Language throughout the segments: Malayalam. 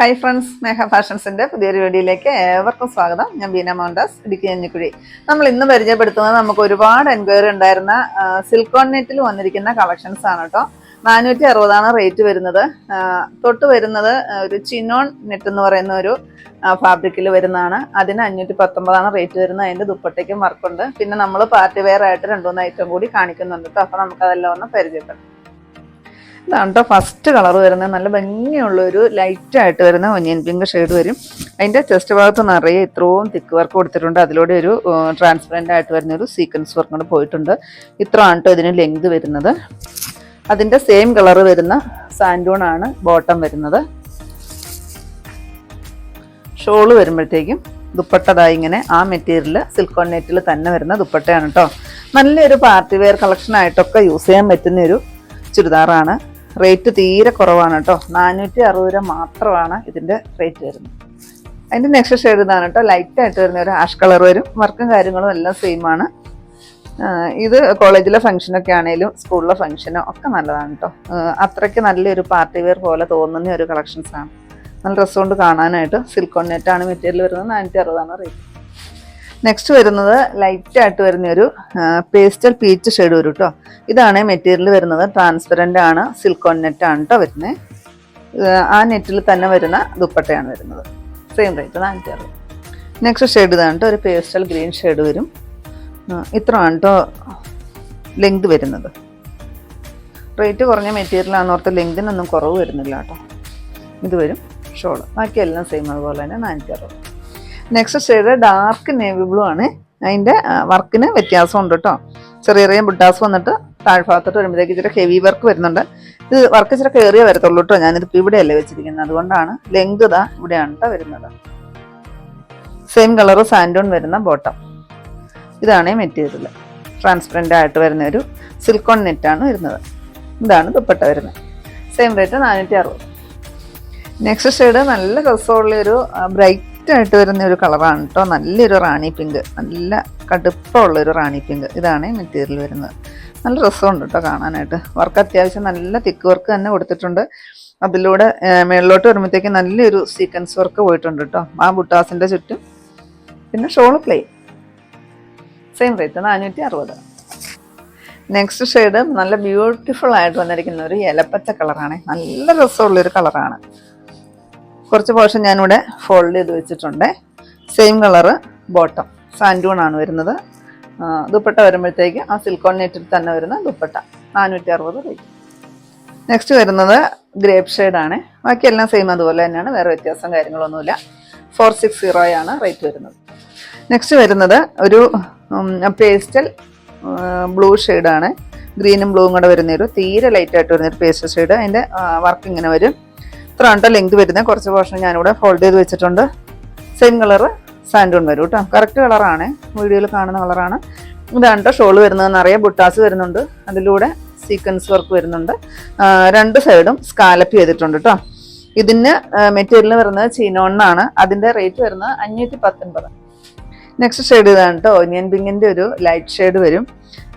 ഹായ് ഫ്രണ്ട്സ് മേഘ ഫാഷൻസിന്റെ പുതിയൊരു വീഡിയോയിലേക്ക് ഏവർക്കും സ്വാഗതം. ഞാൻ ബീന മോണ്ടാസ് ഇടുക്കി കഞ്ഞിക്കുഴി. നമ്മൾ ഇന്ന് പരിചയപ്പെടുത്തുന്നത് നമുക്ക് ഒരുപാട് എൻക്വയറി ഉണ്ടായിരുന്ന സിൽക്കോൺ നെറ്റിൽ വന്നിരിക്കുന്ന കളക്ഷൻസ് ആണ് കേട്ടോ നാനൂറ്റി അറുപതാണ് റേറ്റ് വരുന്നത് തൊട്ട് വരുന്നത് ഒരു ചിനോൺ നെറ്റ് എന്ന് പറയുന്ന ഒരു ഫാബ്രിക്കിൽ വരുന്നതാണ്. അതിന് അഞ്ഞൂറ്റി പത്തൊമ്പതാണ് റേറ്റ് വരുന്നത്. അതിന്റെ ദുപ്പട്ടയ്ക്കും വർക്കുണ്ട് പിന്നെ നമ്മൾ പാർട്ടി വെയർ ആയിട്ട് രണ്ടുമൂന്ന് ഐറ്റം കൂടി കാണിക്കുന്നുണ്ട് കേട്ടോ അപ്പൊ നമുക്കതെല്ലാം ഒന്ന് പരിചയപ്പെടാം ഇതാണ് കേട്ടോ ഫസ്റ്റ് കളർ വരുന്നത് നല്ല ഭംഗിയുള്ള ഒരു ലൈറ്റ് ആയിട്ട് വരുന്ന ഒനിയൻ പിങ്ക് ഷെയ്ഡ് വരും. അതിന്റെ ചെസ്റ്റ് ഭാഗത്ത് നിറയെ ഇത്രയും തിക്ക് വർക്ക് കൊടുത്തിട്ടുണ്ട്. അതിലൂടെ ഒരു ട്രാൻസ്പെറന്റ് ആയിട്ട് വരുന്ന ഒരു സീക്വൻസ് വർക്ക് കൂടെ പോയിട്ടുണ്ട്. ഇത്ര ആണ് കേട്ടോ ഇതിന് ലെങ്ത് വരുന്നത്. അതിന്റെ സെയിം കളർ വരുന്ന സാൻഡൂൺ ആണ് ബോട്ടം വരുന്നത്. ഷോൾ വരുമ്പോഴത്തേക്കും ദുപ്പട്ടതായി ഇങ്ങനെ ആ മെറ്റീരിയൽ സിൽക്കോൺ നെറ്റിൽ തന്നെ വരുന്ന ദുപ്പട്ടയാണ് കേട്ടോ നല്ലൊരു പാർട്ടി വെയർ കളക്ഷൻ ആയിട്ടൊക്കെ യൂസ് ചെയ്യാൻ പറ്റുന്ന ഒരു ചുരിദാറാണ്. റേറ്റ് തീരെ കുറവാണ് കേട്ടോ. നാനൂറ്റി അറുപത് രൂപ മാത്രമാണ് ഇതിന്റെ റേറ്റ് വരുന്നത്. അതിന്റെ നെക്സ്റ്റ് ഷെയ്ഡ് ഇതാണ് കേട്ടോ. ലൈറ്റ് ആയിട്ട് വരുന്ന ഒരു ആഷ് കളർ വരും. വർക്കും കാര്യങ്ങളും എല്ലാം സെയിം ആണ്. ഇത് കോളേജിലെ ഫംഗ്ഷനൊക്കെ ആണെങ്കിലും സ്കൂളിലെ ഫംഗ്ഷനോ ഒക്കെ നല്ലതാണ് കേട്ടോ. അത്രയ്ക്ക് നല്ലൊരു പാർട്ടി വെയർ പോലെ തോന്നുന്ന ഒരു കളക്ഷൻസാണ് നല്ല ഡ്രസ്സുകൊണ്ട് കാണാനായിട്ട്. സിൽക്കോൺ നെറ്റാണ് മെറ്റീരിയൽ വരുന്നത്. നാനൂറ്റി അറുപതാണ് റേറ്റ് നെക്സ്റ്റ് വരുന്നത് ലൈറ്റ് ആയിട്ട് വരുന്ന ഒരു പേസ്റ്റൽ പീച്ച് ഷെയ്ഡ് വരും കേട്ടോ ഇതാണ് മെറ്റീരിയൽ വരുന്നത്. ട്രാൻസ്പെറന്റ് ആണ് സിൽക്കോൺ നെറ്റ് ആണ് കേട്ടോ വരുന്നത് ആ നെറ്റിൽ തന്നെ വരുന്ന ദുപ്പട്ടയാണ് വരുന്നത്. സെയിം റേറ്റ് നാനൂറ്റി അറുപത് നെക്സ്റ്റ് ഷെയ്ഡ് ഇതാണ് കേട്ടോ ഒരു പേസ്റ്റൽ ഗ്രീൻ ഷെയ്ഡ് വരും. ഇത്ര ഇത്രയാണ് കേട്ടോ ലെങ്ത് വരുന്നത്. റേറ്റ് കുറഞ്ഞ മെറ്റീരിയലാണെന്ന് ഓർത്ത് ലെങ്തിനൊന്നും കുറവ് വരുന്നില്ല കേട്ടോ ഇത് വരും ഷോൾ. ബാക്കിയെല്ലാം സെയിം അതുപോലെ തന്നെ നാനൂറ്റി അറുപത് next shade dark navy blue ആണ്. അതിന്റെ വർക്കിന് വ്യത്യാസമുണ്ട് കേട്ടോ ചെറിയ ചെറിയ ബുട്ടാസ് വന്നിട്ട് താഴ്ഭാഗത്തോട്ട് വരുമ്പോഴത്തേക്ക് ഇച്ചിരി ഹെവി വർക്ക് വരുന്നുണ്ട്. ഇത് വർക്ക് ഇച്ചിരി കയറിയേ വരത്തുള്ളൂ കേട്ടോ ഞാനിതിപ്പോൾ ഇവിടെയല്ലേ വെച്ചിരിക്കുന്നത്. അതുകൊണ്ടാണ് ലെങ്ത് ഇതാ ഇവിടെയാണ് കേട്ടോ വരുന്നത്. സെയിം കളർ സാൻഡോൺ വരുന്ന ബോട്ടം ഇതാണ് മെറ്റീരിയൽ ട്രാൻസ്പെറന്റ് ആയിട്ട് വരുന്ന ഒരു സിൽക്കോൺ നെറ്റാണ് വരുന്നത്. ഇതാണ് ദുപ്പട്ട വരുന്നത്. സെയിം റേറ്റ് നാനൂറ്റി അറുപത്. നെക്സ്റ്റ് ഷെയ്ഡ് നല്ല രസമുള്ള ഒരു ബ്രൈറ്റ് ആയിട്ട് വരുന്ന ഒരു കളറാണ് കേട്ടോ നല്ലൊരു റാണി പിങ്ക്. നല്ല കടുപ്പമുള്ള ഒരു റാണി പിങ്ക്. ഇതാണ് മെറ്റീരിയൽ വരുന്നത്. നല്ല രസമുണ്ട് കേട്ടോ കാണാനായിട്ട്. വർക്ക് അത്യാവശ്യം നല്ല തിക്ക് വർക്ക് തന്നെ കൊടുത്തിട്ടുണ്ട്. അതിലൂടെ മേളിലോട്ട് വരുമ്പോഴത്തേക്ക് നല്ലൊരു സീക്വൻസ് വർക്ക് പോയിട്ടുണ്ട് കേട്ടോ ആ ബുട്ടാസിന്റെ ചുറ്റും. പിന്നെ ഷോൾ പ്ലേ. സെയിം റേറ്റ് നാനൂറ്റി അറുപത് നെക്സ്റ്റ് ഷെയ്ഡ് നല്ല ബ്യൂട്ടിഫുൾ ആയിട്ട് വന്നിരിക്കുന്ന ഒരു ഇലപ്പച്ച കളറാണ്. നല്ല രസമുള്ളൊരു കളറാണ്. കുറച്ച് പോർഷൻ ഞാനിവിടെ ഫോൾഡ് ചെയ്ത് വെച്ചിട്ടുണ്ട്. സെയിം കളറ് ബോട്ടം സാൻഡൂൺ ആണ് വരുന്നത്. ദുപ്പട്ട വരുമ്പോഴത്തേക്ക് ആ സിൽക്കോൺ നെറ്റിൽ തന്നെ വരുന്ന ദുപ്പട്ട. നാനൂറ്റി അറുപത് റേറ്റ് നെക്സ്റ്റ് വരുന്നത് ഗ്രേപ്പ് ഷെയ്ഡാണ് ബാക്കിയെല്ലാം സെയിം അതുപോലെ തന്നെയാണ്. വേറെ വ്യത്യാസം കാര്യങ്ങളൊന്നുമില്ല. ഫോർ സിക്സ് സീറോയാണ് റേറ്റ് വരുന്നത്. നെക്സ്റ്റ് വരുന്നത് ഒരു പേസ്റ്റൽ ബ്ലൂ ഷെയ്ഡാണ് ഗ്രീനും ബ്ലൂവും കൂടെ വരുന്നൊരു തീരെ ലൈറ്റായിട്ട് വരുന്നൊരു പേസ്റ്റൽ ഷെയ്ഡ് അതിന്റെ വർക്ക് ഇങ്ങനെ വരും. ഇത്ര കേട്ടോ ലെങ്ത് വരുന്നത്. കുറച്ച് പോർഷൻ ഞാനിവിടെ ഫോൾഡ് ചെയ്ത് വെച്ചിട്ടുണ്ട്. സെയിം കളർ സാൻഡൂൺ വരും കേട്ടോ കറക്റ്റ് കളറാണ് വീഡിയോയിൽ കാണുന്ന കളറാണ് ഇതാണ് കേട്ടോ ഷോൾ വരുന്നത്. നിറയെ ബുട്ടാസ് വരുന്നുണ്ട്. അതിലൂടെ സീക്വൻസ് വർക്ക് വരുന്നുണ്ട്. രണ്ട് സൈഡും സ്കാലപ്പ് ചെയ്തിട്ടുണ്ട് കേട്ടോ ഇതിന് മെറ്റീരിയൽ വരുന്നത് ചീനോണ്ണാണ് അതിന്റെ റേറ്റ് വരുന്നത് അഞ്ഞൂറ്റി പത്തൊൻപത്. നെക്സ്റ്റ് ഷെയ്ഡ് ഇതാണ് കേട്ടോ ഒനിയൻ പിങ്കിന്റെ ഒരു ലൈറ്റ് ഷെയ്ഡ് വരും.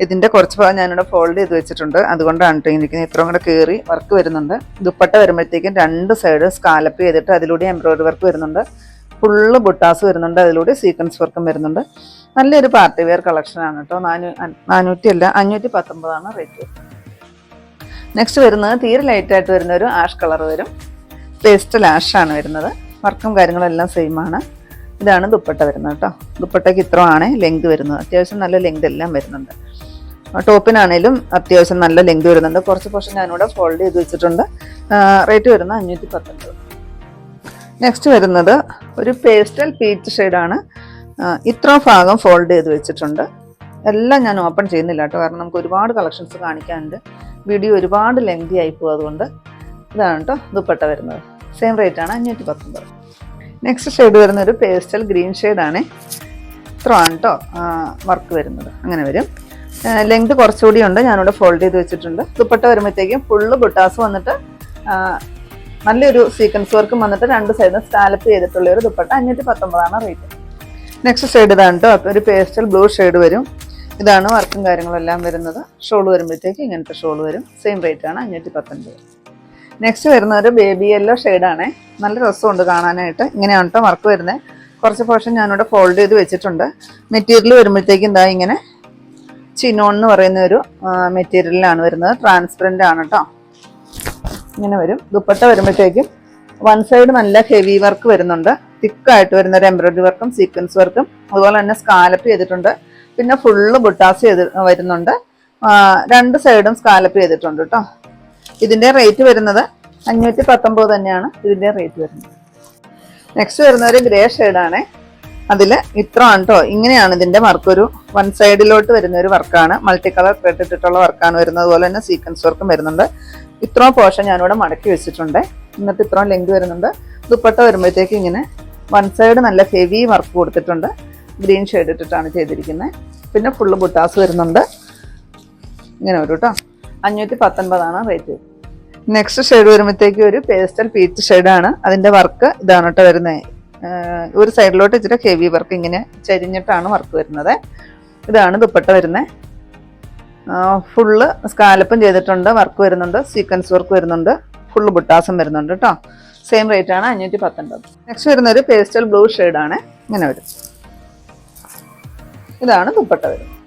ഇതിന്റെ കുറച്ച് ഭാഗം ഞാനിവിടെ ഫോൾഡ് ചെയ്ത് വെച്ചിട്ടുണ്ട്. അതുകൊണ്ടാണ് കേട്ടോ ഇരിക്കുന്നത്. ഇത്രയും കൂടെ കയറി വർക്ക് വരുന്നുണ്ട്. ദുപ്പട്ട വരുമ്പോഴത്തേക്കും രണ്ട് സൈഡ് സ്കാലപ്പ് ചെയ്തിട്ട് അതിലൂടെ എംബ്രോയിഡറി വർക്ക് വരുന്നുണ്ട്. ഫുള്ള് ബുട്ടാസ് വരുന്നുണ്ട്. അതിലൂടെ സീക്വൻസ് വർക്കും വരുന്നുണ്ട്. നല്ലൊരു പാർട്ടി വെയർ കളക്ഷൻ ആണ് കേട്ടോ നാനൂ നാനൂറ്റി അല്ല അഞ്ഞൂറ്റി പത്തൊമ്പതാണ് റേറ്റ് നെക്സ്റ്റ് വരുന്നത് തീരെ ലൈറ്റ് ആയിട്ട് വരുന്ന ഒരു ആഷ് കളർ വരും. പേസ്റ്റൽ ആഷ് ആണ് വരുന്നത്. വർക്കും കാര്യങ്ങളും എല്ലാം സെയിം ആണ്. ഇതാണ് ദുപ്പട്ട വരുന്നത് കേട്ടോ ദുപ്പട്ടയ്ക്ക് ഇത്രയാണ് ലെങ്ത് വരുന്നത്. അത്യാവശ്യം നല്ല ലെങ്ത് എല്ലാം വരുന്നുണ്ട്. ടോപ്പിനാണേലും അത്യാവശ്യം നല്ല ലെങ്ത് വരുന്നുണ്ട്. കുറച്ച് പോർഷൻ ഞാനിവിടെ ഫോൾഡ് ചെയ്ത് വെച്ചിട്ടുണ്ട്. റേറ്റ് വരുന്നത് അഞ്ഞൂറ്റി പത്തൊൻപത് നെക്സ്റ്റ് വരുന്നത് ഒരു പേസ്റ്റൽ പീച്ച് ഷെയ്ഡാണ് ഇത്ര ഭാഗം ഫോൾഡ് ചെയ്ത് വെച്ചിട്ടുണ്ട്. എല്ലാം ഞാൻ ഓപ്പൺ ചെയ്യുന്നില്ല കേട്ടോ. കാരണം നമുക്ക് ഒരുപാട് കളക്ഷൻസ് കാണിക്കാനുണ്ട്. വീഡിയോ ഒരുപാട് ലെങ്തി ആയി പോകും അതുകൊണ്ട് ഇതാണ് കേട്ടോ ദുപ്പട്ട വരുന്നത്. സെയിം റേറ്റ് ആണ് അഞ്ഞൂറ്റി പത്തൊമ്പത് നെക്സ്റ്റ് ഷെയ്ഡ് വരുന്ന ഒരു പേസ്റ്റൽ ഗ്രീൻ ഷെയ്ഡാണ് ആണ്. കേട്ടോ വർക്ക് വരുന്നത്. അങ്ങനെ വരും. ലെങ്ത് കുറച്ചുകൂടി ഉണ്ട്. ഞാനിവിടെ ഫോൾഡ് ചെയ്ത് വെച്ചിട്ടുണ്ട്. ദുപ്പട്ട വരുമ്പോഴത്തേക്കും ഫുള്ള് ബുട്ടാസ് വന്നിട്ട് നല്ലൊരു സീക്വൻസ് വർക്കും വന്നിട്ട് രണ്ട് സൈഡിൽ സ്കാലപ്പ് ചെയ്തിട്ടുള്ള ഒരു ദുപ്പട്ട. അഞ്ഞൂറ്റി പത്തൊമ്പതാണ് റേറ്റ് നെക്സ്റ്റ് സൈഡ് ഇതാണ് കേട്ടോ അപ്പോൾ ഒരു പേസ്റ്റൽ ബ്ലൂ ഷെയ്ഡ് വരും. ഇതാണ് വർക്കും കാര്യങ്ങളെല്ലാം വരുന്നത്. ഷോൾ വരുമ്പോഴത്തേക്ക് ഇങ്ങനത്തെ ഷോൾ വരും. സെയിം റേറ്റ് ആണ് അഞ്ഞൂറ്റി പത്തൊൻപത് നെക്സ്റ്റ് വരുന്ന ഒരു ബേബി യെല്ലോ ഷെയ്ഡാണ് നല്ല രസമുണ്ട് കാണാനായിട്ട്. ഇങ്ങനെയാണ് കേട്ടോ വർക്ക് വരുന്നത്. കുറച്ച് പോർഷൻ ഞാനിവിടെ ഫോൾഡ് ചെയ്ത് വെച്ചിട്ടുണ്ട്. മെറ്റീരിയൽ വരുമ്പോഴത്തേക്കും എന്താ ഇങ്ങനെ ചിനോൺ എന്ന് പറയുന്ന ഒരു മെറ്റീരിയലിലാണ് വരുന്നത്. ട്രാൻസ്പെറന്റ് ആണ് കേട്ടോ ഇങ്ങനെ വരും. ദുപ്പട്ട വരുമ്പോഴത്തേക്കും വൺ സൈഡ് നല്ല ഹെവി വർക്ക് വരുന്നുണ്ട്. തിക്കായിട്ട് വരുന്ന ഒരു എംബ്രോയിഡറി വർക്കും സീക്വൻസ് വർക്കും അതുപോലെ തന്നെ സ്കാലപ്പ് ചെയ്തിട്ടുണ്ട്. പിന്നെ ഫുള്ള് ബുട്ടാസ് ചെയ്ത് വരുന്നുണ്ട്. രണ്ട് സൈഡും സ്കാലപ്പ് ചെയ്തിട്ടുണ്ട് കേട്ടോ ഇതിന്റെ റേറ്റ് വരുന്നത് അഞ്ഞൂറ്റി പത്തൊമ്പത് തന്നെയാണ് ഇതിന്റെ റേറ്റ് വരുന്നത്. നെക്സ്റ്റ് വരുന്ന ഒരു ഗ്രേ ഷെയ്ഡാണ് അതിൽ ഇത്ര ആണ് കേട്ടോ ഇങ്ങനെയാണ് ഇതിന്റെ വർക്ക് ഒരു വൺ സൈഡിലോട്ട് വരുന്ന ഒരു വർക്കാണ് മൾട്ടി കളർ ത്രെഡ് ഇട്ടിട്ടുള്ള വർക്കാണ് വരുന്നത്. അതുപോലെ തന്നെ സീക്വൻസ് വർക്കും വരുന്നുണ്ട്. ഇത്രയും പോർഷൻ ഞാനിവിടെ മടക്കി വെച്ചിട്ടുണ്ട്. എന്നിട്ട് ഇത്രയും ലെങ്ത് വരുന്നുണ്ട്. ദുപ്പട്ട വരുമ്പോഴത്തേക്ക് ഇങ്ങനെ വൺ സൈഡ് നല്ല ഹെവി വർക്ക് കൊടുത്തിട്ടുണ്ട്. ഗ്രീൻ ഷെയ്ഡ് ഇട്ടിട്ടാണ് ചെയ്തിരിക്കുന്നത് പിന്നെ ഫുള്ള് ബുട്ടാസ് വരുന്നുണ്ട്. ഇങ്ങനെ വരും കേട്ടോ അഞ്ഞൂറ്റി പത്തൊൻപതാണ് റേറ്റ് നെക്സ്റ്റ് ഷെയ്ഡ് വരുമ്പോഴത്തേക്ക് ഒരു പേസ്റ്റൽ പീച്ച് ഷെയ്ഡാണ് അതിന്റെ വർക്ക് ഇതാണ് കേട്ടോ വരുന്നത് ഒരു സൈഡിലോട്ട് ഇച്ചിരി ഹെവി വർക്ക് ഇങ്ങനെ ചരിഞ്ഞിട്ടാണ് വർക്ക് വരുന്നത്. ഇതാണ് ദുപ്പട്ട വരുന്നത് ഫുള്ള് സ്കാലപ്പും ചെയ്തിട്ടുണ്ട് വർക്ക് വരുന്നുണ്ട് സീക്വൻസ് വർക്ക് വരുന്നുണ്ട് ഫുള്ള് ബുട്ടാസും വരുന്നുണ്ട് കേട്ടോ സെയിം റേറ്റ് ആണ് അഞ്ഞൂറ്റി പത്തൊൻപത് നെക്സ്റ്റ് വരുന്നൊരു പേസ്റ്റൽ ബ്ലൂ ആണ്. ഇങ്ങനെ വരും. ഇതാണ് ദുപ്പട്ട വരുന്നത്.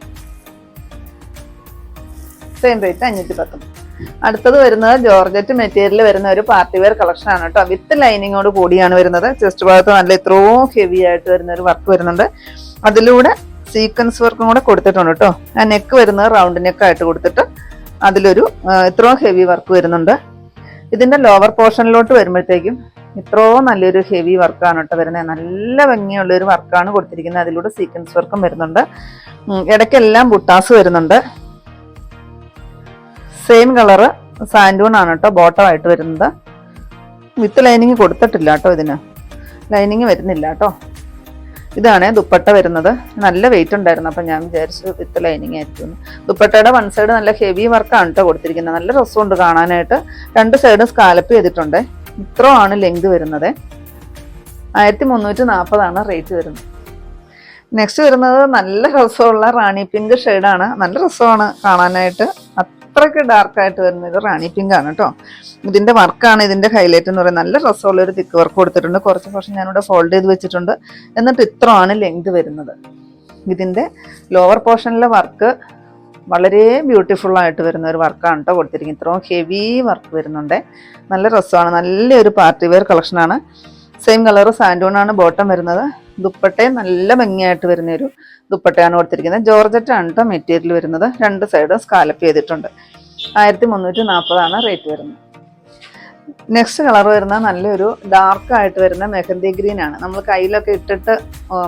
സെയിം റേറ്റ് അഞ്ഞൂറ്റി പത്തൊമ്പത് അടുത്തത് വരുന്നത് ജോർജറ്റ് മെറ്റീരിയൽ വരുന്ന ഒരു പാർട്ടി വെയർ കളക്ഷൻ ആണ് കേട്ടോ. വിത്ത് ലൈനിങ്ങോട് കൂടിയാണ് വരുന്നത്. ചെസ്റ്റ് ഭാഗത്ത് നല്ല ഇത്രയും ഹെവി ആയിട്ട് വരുന്ന ഒരു വർക്ക് വരുന്നുണ്ട്. അതിലൂടെ സീക്വൻസ് വർക്കും കൂടെ കൊടുത്തിട്ടുണ്ട് കേട്ടോ. ആ നെക്ക് വരുന്നത് റൗണ്ട് നെക്ക് ആയിട്ട് കൊടുത്തിട്ട് അതിലൊരു ഇത്രയും ഹെവി വർക്ക് വരുന്നുണ്ട്. ഇതിന്റെ ലോവർ പോർഷനിലോട്ട് വരുമ്പോഴത്തേക്കും ഇത്രയോ നല്ലൊരു ഹെവി വർക്കാണ് കേട്ടോ വരുന്നത്. നല്ല ഭംഗിയുള്ള ഒരു വർക്കാണ് കൊടുത്തിരിക്കുന്നത്. അതിലൂടെ സീക്വൻസ് വർക്കും വരുന്നുണ്ട്. ഇടയ്ക്കെല്ലാം ബുട്ടാസ് വരുന്നുണ്ട്. സെയിം കളറ് സാൻഡൂൺ ആണ് കേട്ടോ ബോട്ടം ആയിട്ട് വരുന്നത്. വിത്ത് ലൈനിങ് കൊടുത്തിട്ടില്ല കേട്ടോ ഇതിന്. ലൈനിങ് വരുന്നില്ല കേട്ടോ ഇതാണ് ദുപ്പട്ട വരുന്നത്. നല്ല വെയിറ്റ് ഉണ്ടായിരുന്നു അപ്പം ഞാൻ വിചാരിച്ചു വിത്ത് ലൈനിങ് ആയിരിക്കും. ദുപ്പട്ടയുടെ വൺ സൈഡ് നല്ല ഹെവി വർക്കാണ് കേട്ടോ കൊടുത്തിരിക്കുന്നത്. നല്ല രസമുണ്ട് കാണാനായിട്ട്. രണ്ട് സൈഡും സ്കാലപ്പ് ചെയ്തിട്ടുണ്ട്. ഇത്ര ആണ് ലെങ്ത് വരുന്നത്. ആയിരത്തി മുന്നൂറ്റി നാൽപ്പതാണ് റേറ്റ് വരുന്നത്. നെക്സ്റ്റ് വരുന്നത് നല്ല രസമുള്ള റാണി പിങ്ക് ഷെയ്ഡാണ് നല്ല രസമാണ് കാണാനായിട്ട്. അത്രയ്ക്ക് ഡാർക്കായിട്ട് വരുന്ന ഇത് റാണി പിങ്ക് ആണ് കേട്ടോ ഇതിന്റെ വർക്കാണ് ഇതിന്റെ ഹൈലൈറ്റ് എന്ന് പറയുന്നത്. നല്ല രസമുള്ള ഒരു തിക്ക് വർക്ക് കൊടുത്തിട്ടുണ്ട്. കുറച്ച് പക്ഷേ ഞാനിവിടെ ഫോൾഡ് ചെയ്ത് വെച്ചിട്ടുണ്ട്. എന്നിട്ട് ഇത്ര ആണ് ലെങ്ത് വരുന്നത് ഇതിന്റെ ലോവർ പോർഷനിലെ വർക്ക് വളരെ ബ്യൂട്ടിഫുൾ ആയിട്ട് വരുന്ന ഒരു വർക്കാണ് കേട്ടോ കൊടുത്തിരിക്കുന്നത്. ഇത്രയും ഹെവി വർക്ക് വരുന്നുണ്ട്. നല്ല രസമാണ്. നല്ലൊരു പാർട്ടി വെയർ കളക്ഷനാണ് സെയിം കളർ സാൻഡൂണാണ് ബോട്ടം വരുന്നത്. ദുപ്പട്ടയും നല്ല ഭംഗിയായിട്ട് വരുന്ന ഒരു ദുപ്പട്ടയാണ് കൊടുത്തിരിക്കുന്നത്. ജോർജറ്റ് ആണ് കേട്ടോ മെറ്റീരിയൽ വരുന്നത്. രണ്ട് സൈഡും സ്കാലപ്പ് ചെയ്തിട്ടുണ്ട്. ആയിരത്തി മുന്നൂറ്റി നാൽപ്പതാണ് റേറ്റ് വരുന്നത്. നെക്സ്റ്റ് കളർ വരുന്ന നല്ലൊരു ഡാർക്ക് ആയിട്ട് വരുന്ന മെഹന്തി ഗ്രീൻ ആണ്. നമ്മൾ കയ്യിലൊക്കെ ഇട്ടിട്ട്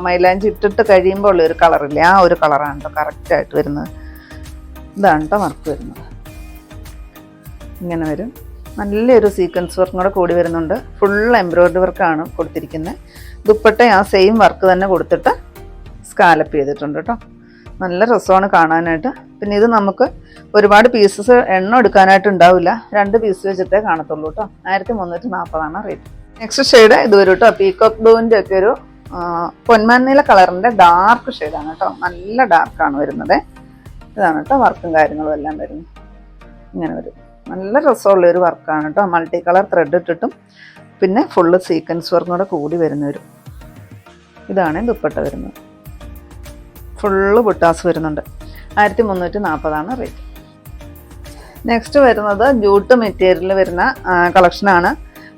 മൈലാഞ്ചി ഇട്ടിട്ട് കഴിയുമ്പോൾ ഉള്ള ഒരു കളറില്ലേ ആ ഒരു കളറാണ് കേട്ടോ കറക്റ്റ് ആയിട്ട് വരുന്നത്. ഇതാണ് കേട്ടോ വർക്ക് വരുന്നത്. ഇങ്ങനെ വരും. നല്ലൊരു സീക്വൻസ് വർക്കും കൂടെ കൂടി വരുന്നുണ്ട്. ഫുൾ എംബ്രോയിഡറി വർക്കാണ് കൊടുത്തിരിക്കുന്നത്. ദുപ്പട്ട ആ സെയിം വർക്ക് തന്നെ കൊടുത്തിട്ട് സ്കാലപ്പ് ചെയ്തിട്ടുണ്ട് കേട്ടോ നല്ല രസമാണ് കാണാനായിട്ട്. പിന്നെ ഇത് നമുക്ക് ഒരുപാട് പീസസ് എണ്ണ എടുക്കാനായിട്ട് ഉണ്ടാവില്ല. രണ്ട് പീസ് വെച്ചിട്ടേ കാണത്തുള്ളൂ കേട്ടോ ആയിരത്തി മുന്നൂറ്റി നാൽപ്പതാണ് റേറ്റ് നെക്സ്റ്റ് ഷെയ്ഡ് ഇത് വരും കേട്ടോ പീകോക്ക് ബ്ലൂവിന്റെ ഒക്കെ ഒരു പൊന്മാനീല കളറിന്റെ ഡാർക്ക് ഷെയ്ഡാണ് കേട്ടോ നല്ല ഡാർക്കാണ് വരുന്നത്. ഇതാണ് കേട്ടോ വർക്കും കാര്യങ്ങളും എല്ലാം വരുന്നത്. ഇങ്ങനെ വരും നല്ല രസമുള്ള ഒരു വർക്കാണ് കേട്ടോ മൾട്ടി കളർ ത്രെഡ് ഇട്ടിട്ടും പിന്നെ ഫുള്ള് സീക്വൻസ് വർക്കും കൂടെ കൂടി വരുന്നവരും ഇതാണ് ദുപ്പട്ട വരുന്നത്. ഫുള്ള് ബുട്ടാസ് വരുന്നുണ്ട്. ആയിരത്തി മുന്നൂറ്റി നാൽപ്പതാണ് റേറ്റ്. നെക്സ്റ്റ് വരുന്നത് ജൂട്ട് മെറ്റീരിയൽ വരുന്ന കളക്ഷനാണ്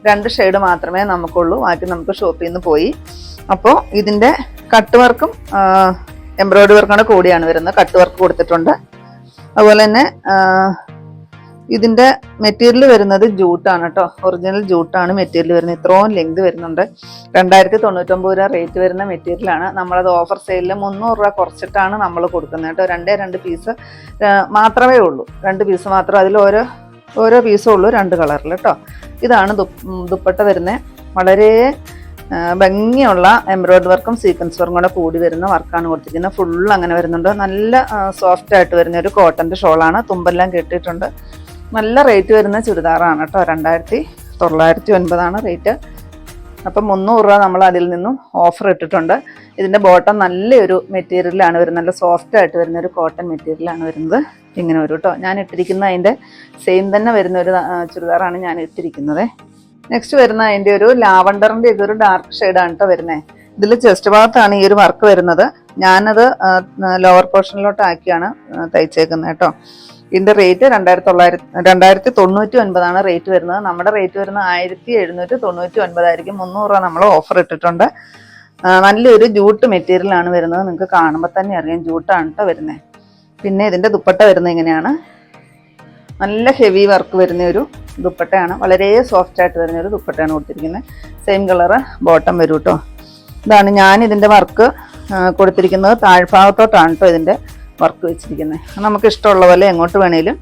രണ്ട് ഷെയ്ഡ് മാത്രമേ നമുക്കുള്ളൂ. ബാക്കി നമുക്ക് ഷോപ്പിൽ നിന്ന് പോയി. അപ്പോൾ ഇതിന്റെ കട്ട് വർക്കും എംബ്രോയ്ഡറി വർക്കും കൂടിയാണ് വരുന്നത്. കട്ട് വർക്ക് കൊടുത്തിട്ടുണ്ട്. അതുപോലെ തന്നെ ആ, ഇതിന്റെ മെറ്റീരിയൽ വരുന്നത് ജൂട്ടാണ് കേട്ടോ ഒറിജിനൽ ജൂട്ടാണ് മെറ്റീരിയൽ വരുന്നത്. ഇത്രയും ലെങ്ത് വരുന്നുണ്ട്. രണ്ടായിരത്തി തൊണ്ണൂറ്റൊമ്പത് രൂപ റേറ്റ് വരുന്ന മെറ്റീരിയലാണ് നമ്മളത് ഓഫർ സെയിലിൽ മുന്നൂറ് രൂപ കുറച്ചിട്ടാണ് നമ്മൾ കൊടുക്കുന്നത് കേട്ടോ രണ്ടേ രണ്ട് പീസ് മാത്രമേ ഉള്ളൂ. രണ്ട് പീസ് മാത്രം. അതിൽ ഓരോ ഓരോ പീസും ഉള്ളൂ രണ്ട് കളറിൽ കേട്ടോ ഇതാണ് ദുപ്പട്ട വരുന്നത് വളരെ ഭംഗിയുള്ള എംബ്രോയിഡറി വർക്കും സീക്വൻസ് വർക്കും കൂടെ കൂടി വരുന്ന വർക്കാണ് കൊടുത്തിരിക്കുന്നത്. ഫുൾ അങ്ങനെ വരുന്നുണ്ട്. നല്ല സോഫ്റ്റ് ആയിട്ട് വരുന്ന ഒരു കോട്ടന്റെ ഷോളാണ് തുമ്പെല്ലാം കെട്ടിയിട്ടുണ്ട്. നല്ല റേറ്റ് വരുന്ന ചുരിദാറാണ് കേട്ടോ. രണ്ടായിരത്തി തൊള്ളായിരത്തി ഒൻപതാണ് റേറ്റ് അപ്പം മുന്നൂറ് രൂപ നമ്മൾ അതിൽ നിന്നും ഓഫർ ഇട്ടിട്ടുണ്ട്. ഇതിന്റെ ബോട്ടം നല്ലൊരു മെറ്റീരിയലാണ് വരുന്നത്. നല്ല സോഫ്റ്റ് ആയിട്ട് വരുന്ന ഒരു കോട്ടൺ മെറ്റീരിയലാണ് വരുന്നത്. ഇങ്ങനെ ഒരു കേട്ടോ. ഞാൻ ഇട്ടിരിക്കുന്ന അതിന്റെ സെയിം തന്നെ വരുന്ന ഒരു ചുരിദാറാണ് ഞാൻ ഇട്ടിരിക്കുന്നത്. നെക്സ്റ്റ് വരുന്ന അതിന്റെ ഒരു ലാവണ്ടറിന്റെ ഒരു ഡാർക്ക് ഷെയ്ഡാണ് കേട്ടോ വരുന്നത് ഇതിൽ ചെസ്റ്റ് ഭാഗത്താണ് ഈ ഒരു വർക്ക് വരുന്നത്. ഞാനത് ലോവർ പോർഷനിലോട്ട് ആക്കിയാണ് തയ്ച്ചേക്കുന്നത് കേട്ടോ. ഇതിന്റെ റേറ്റ് രണ്ടായിരത്തി തൊള്ളായിരത്തി രണ്ടായിരത്തി തൊണ്ണൂറ്റി ഒൻപതാണ് റേറ്റ് വരുന്നത്. നമ്മുടെ റേറ്റ് വരുന്നത് ആയിരത്തി എഴുന്നൂറ്റി തൊണ്ണൂറ്റി ഒൻപതായിരിക്കും മുന്നൂറ് രൂപ നമ്മൾ ഓഫർ ഇട്ടിട്ടുണ്ട്. നല്ലൊരു ജൂട്ട് മെറ്റീരിയൽ ആണ് വരുന്നത്. നിങ്ങൾക്ക് കാണുമ്പോൾ തന്നെ അറിയാം. ജൂട്ടാണ് കേട്ടോ വരുന്നത് പിന്നെ ഇതിന്റെ ദുപ്പട്ട വരുന്നത് ഇങ്ങനെയാണ് നല്ല ഹെവി വർക്ക് വരുന്ന ഒരു ദുപ്പട്ടയാണ്. വളരെ സോഫ്റ്റ് ആയിട്ട് വരുന്ന ഒരു ദുപ്പട്ടയാണ് കൊടുത്തിരിക്കുന്നത്. സെയിം കളറ് ബോട്ടം വരും കേട്ടോ ഇതാണ് ഞാൻ ഇതിന്റെ വർക്ക് കൊടുത്തിരിക്കുന്നത്. താഴ്ഭാഗത്തോട്ടാണ് കേട്ടോ ഇതിന്റെ വർക്ക് വെച്ചിരിക്കുന്നത്. നമുക്ക് ഇഷ്ടമുള്ള പോലെ എങ്ങോട്ട് വേണേലും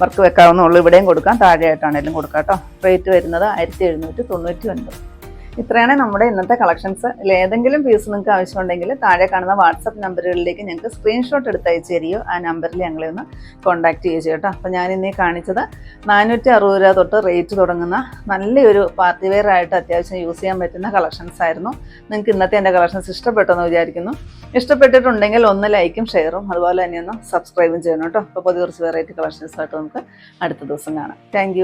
വർക്ക് വെക്കാവുന്നുള്ളൂ ഇവിടെയും കൊടുക്കാം താഴെയായിട്ടാണേലും കൊടുക്കാം കേട്ടോ. റേറ്റ് വരുന്നത് ആയിരത്തി എഴുന്നൂറ്റി തൊണ്ണൂറ്റി ഒൻപത്. ഇത്രയാണ് നമ്മുടെ ഇന്നത്തെ കളക്ഷൻസ് ഏതെങ്കിലും പീസ് നിങ്ങൾക്ക് ആവശ്യമുണ്ടെങ്കിൽ താഴെ കാണുന്ന വാട്സപ്പ് നമ്പറുകളിലേക്ക് ഞങ്ങൾക്ക് സ്ക്രീൻഷോട്ട് എടുത്ത് അയച്ചു തരികയോ ആ നമ്പറിൽ ഞങ്ങളെ ഒന്ന് കോൺടാക്ട് ചെയ്യുക കേട്ടോ അപ്പോൾ ഞാൻ ഇന്നീ കാണിച്ചത് നാനൂറ്റി അറുപത് രൂപ തൊട്ട് റേറ്റ് തുടങ്ങുന്ന നല്ലൊരു പാർട്ടി വെയർ ആയിട്ട് അത്യാവശ്യം യൂസ് ചെയ്യാൻ പറ്റുന്ന കളക്ഷൻസ് ആയിരുന്നു. നിങ്ങൾക്ക് ഇന്നത്തെ എന്റെ കളക്ഷൻസ് ഇഷ്ടപ്പെട്ടെന്ന് വിചാരിക്കുന്നു. ഇഷ്ടപ്പെട്ടിട്ടുണ്ടെങ്കിൽ ഒന്ന് ലൈക്കും ഷെയറും അതുപോലെ തന്നെ ഒന്ന് സബ്സ്ക്രൈബും ചെയ്യണം കേട്ടോ. അപ്പോൾ പുതിയ കുറച്ച് വെറൈറ്റി കളക്ഷൻസ് ആയിട്ട് നമുക്ക് അടുത്ത ദിവസം കാണാം. താങ്ക്